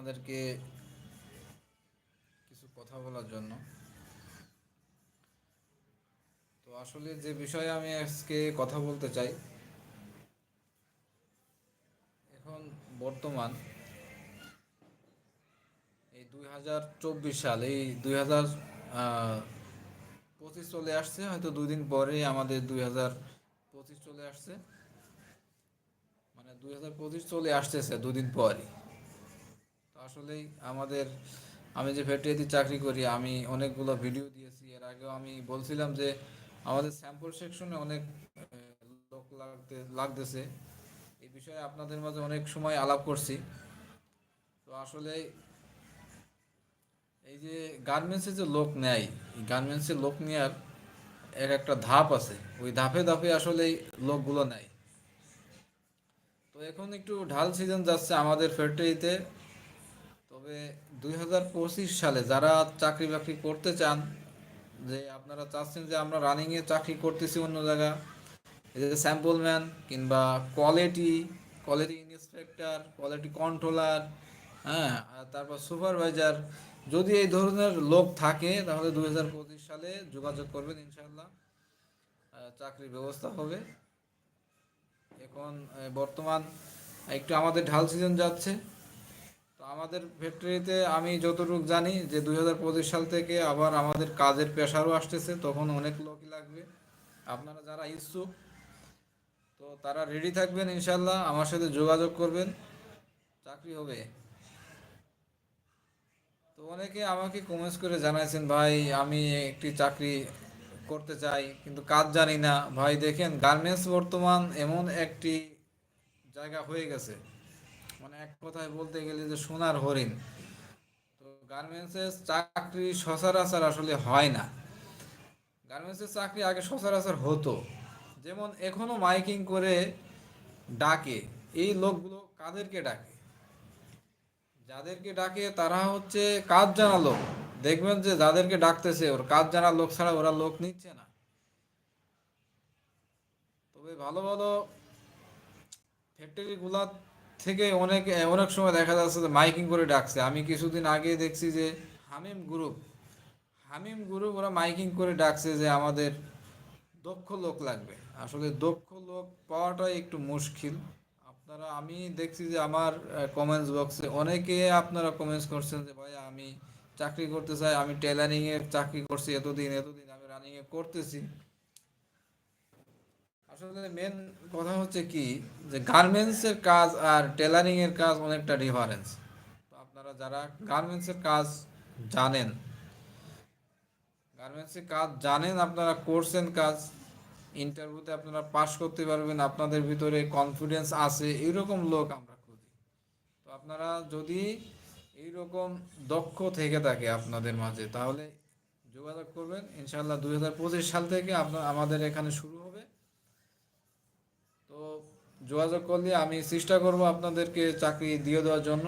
আপনাদেরকে কিছু কথা বলার জন্য। তো আসলে যে বিষয়ে আমি আজকে কথা বলতে চাই, এখন বর্তমান এই দুই হাজার চব্বিশ সাল, এই দুই হাজার পঁচিশ চলে আসছে, হয়তো দুই দিন পরেই আমাদের দুই হাজার পঁচিশ চলে আসছে। মানে দুই হাজার পঁচিশ চলে আসতেছে দুদিন পরই। আসলেই আমাদের, আমি যে ফ্যাক্টরিতে চাকরি করি, আমি অনেকগুলো ভিডিও দিয়েছি। এর আগেও আমি বলছিলাম যে, আমাদের স্যাম্পল সেকশনে অনেক লোক লাগতে, লাগতেছে। এই বিষয়ে আপনাদের মাঝে অনেক সময় আলাপ করছি। তো আসলে এই যে গার্মেন্টসে যে লোক নেয়, এই গার্মেন্টসে লোক নেওয়ার এক একটা ধাপ আছে। ওই ধাপে ধাপে আসলে লোকগুলো নেয়। তো এখন একটু ঢাল সিজন যাচ্ছে আমাদের ফ্যাক্টরিতে তবে দুই হাজার পঁচিশ সালে যারা চাকরি বাকরি করতে চান, যে আপনারা চাচ্ছেন যে আমরা রানিংয়ে চাকরি করতেছি অন্য জায়গা এই যে স্যাম্পল ম্যান কিংবা quality quality inspector quality controller হ্যাঁ আর তারপর সুপারভাইজার যদি এই ধরনের লোক থাকে, তাহলে দুই হাজার পঁচিশ সালে যোগাযোগ করবেন ইনশাল্লাহ চাকরির ব্যবস্থা হবে। এখন বর্তমান, একটু আমাদের ঢাল সিজন যাচ্ছে। আমাদের ফ্যাক্টরিতে আমি যতটুকু জানি যে দুই হাজার পঁচিশ সাল থেকে আবার আমাদের কাজের প্রেশারও আসতেছে, তখন অনেক লোকই লাগবে। আপনারা যারা ইচ্ছুক, তো তারা রেডি থাকবেন ইনশাল্লাহ আমার সাথে যোগাযোগ করবেন, চাকরি হবে। তো অনেকে আমাকে কমেন্টস করে জানাইছেন, ভাই, আমি একটি চাকরি করতে চাই, কিন্তু কাজ জানি না। ভাই, দেখেন গার্মেন্টস বর্তমান এমন একটি জায়গা হয়ে গেছে। এক কথায় বলতে গেলে যে সোনার হরিণ, তো গার্মেন্টসের চাকরি সচরাচর আসলে হয় না। গার্মেন্টসের চাকরি আগে সচরাচর হতো। যেমন এখনও মাইকিং করে ডাকে, এই লোকগুলো কাদেরকে ডাকে? যাদেরকে ডাকে তারা হচ্ছে কাজ জানা লোক। দেখবেন যে যাদেরকে ডাকতেছে, ওর কাজ জানা লোক ছাড়া ওরা লোক নিচ্ছে না। তবে ভালো ভালো ফ্যাক্টরিগুলা থেকে অনেক অনেক সময় দেখা যাচ্ছে যে মাইকিং করে ডাকছে। আমি কিছুদিন আগে দেখছি যে হামিম গ্রুপ হামিম গ্রুপ ওরা মাইকিং করে ডাকছে যে আমাদের দক্ষ লোক লাগবে। আসলে দক্ষ লোক পাওয়াটাই একটু মুশকিল। আপনারা, আমি দেখছি যে আমার কমেন্টস বক্সে অনেকে আপনারা কমেন্টস করছেন যে ভাই আমি চাকরি করতে চাই, আমি টেলারিং এর চাকরি করছি, এতদিন এতদিন আমি রানিংয়ে করতেছি। আসলে মেন কথা হচ্ছে কি, যে গার্মেন্টস এর কাজ আর টেলারিং এর কাজ অনেকটা ডিফারেন্স তো আপনারা যারা গার্মেন্টস এর কাজ জানেন গার্মেন্টস এর কাজ জানেন, আপনারা করছেন কাজ ইন্টারভিউতে আপনারা পাশ করতে পারবেন, আপনাদের ভিতরে কনফিডেন্স আছে, এইরকম লোক আমরা খুঁজি। তো আপনারা যদি এইরকম দক্ষ থেকে থাকে আপনাদের মাঝে, তাহলে যোগাযোগ করবেন। ইনশাল্লাহ দুই হাজার পঁচিশ সাল থেকে আপনার, আমাদের এখানে শুরু যোগাযোগ করলে আমি চেষ্টা করব আপনাদেরকে চাকরি দিয়ে দেওয়ার জন্য।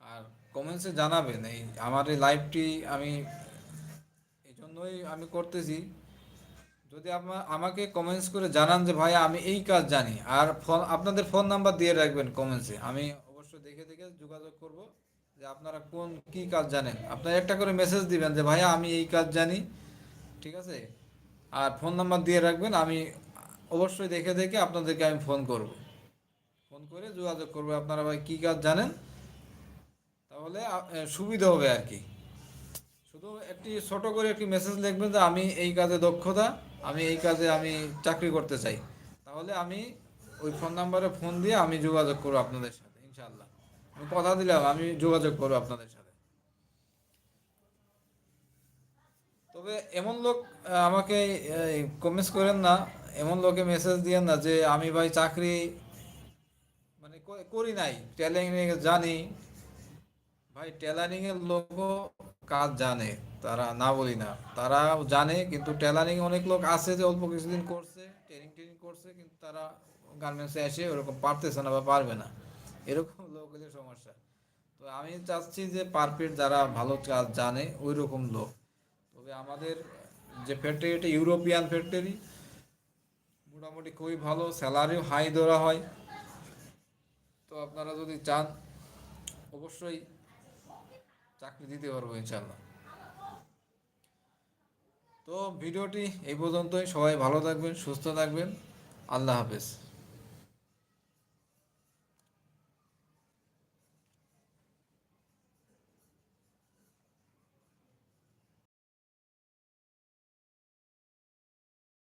আর কমেন্টসে জানাবেন, এই আমার এই লাইভটি আমি এই জন্যই আমি করতেছি। যদি আপনার আমাকে কমেন্টস করে জানান যে ভাই আমি এই কাজ জানি। আর ফোন, আপনাদের ফোন নাম্বার দিয়ে রাখবেন কমেন্টসে আমি অবশ্যই দেখে দেখে যোগাযোগ করব যে, আপনারা কোন কি কাজ জানেন। আপনারা একটা করে মেসেজ দিবেন যে, ভাইয়া, আমি এই কাজ জানি। ঠিক আছে? আর ফোন নাম্বার দিয়ে রাখবেন। আমি অবশ্যই দেখে দেখে আপনাদেরকে আমি ফোন করব। ফোন করে যোগাযোগ করব, আপনারা ভাই কী কাজ জানেন? তাহলে সুবিধা হবে আর কি। শুধু একটি ছোট করে একটি মেসেজ লিখবেন যে, আমি এই কাজে দক্ষতা, আমি এই কাজে আমি চাকরি করতে চাই। তাহলে আমি ওই ফোন নাম্বারে ফোন দিয়ে আমি যোগাযোগ করব আপনাদের সাথে ইনশাল্লাহ আমি কথা দিলাম, আমি যোগাযোগ করব আপনাদের সাথে। তবে এমন লোক আমাকে কমেন্টস করেন না। এমন লোকে মেসেজ দিয়েন না যে, আমি ভাই চাকরি মানে করি নাই ট্যালেন্ট জানি। ভাই টেলারিং এর লোকও কাজ জানে, তারা না বলি না। তারা জানে, কিন্তু টেলারিং অনেক লোক আছে যে অল্প কিছুদিন করছে ট্রেনিং ট্রেনিং করছে, কিন্তু তারা গার্মেন্টসে এসে ওরকম পারতেছে না বা পারবে না। এরকম লোক হলে সমস্যা। তো আমি চাচ্ছি যে পারফেক্ট যারা ভালো কাজ জানে ওই রকম লোক। তবে আমাদের যে ফ্যাক্টরি এটা ইউরোপিয়ান ফ্যাক্টরি মোটামুটি খুবই ভালো স্যালারিও হাই ধরা হয়। তো আপনারা যদি চান, অবশ্যই চাকরি দিতে পারব ইনশাল্লাহ তো ভিডিওটি এই পর্যন্তই। সবাই ভালো থাকবেন, সুস্থ থাকবেন। আল্লাহ হাফেজ।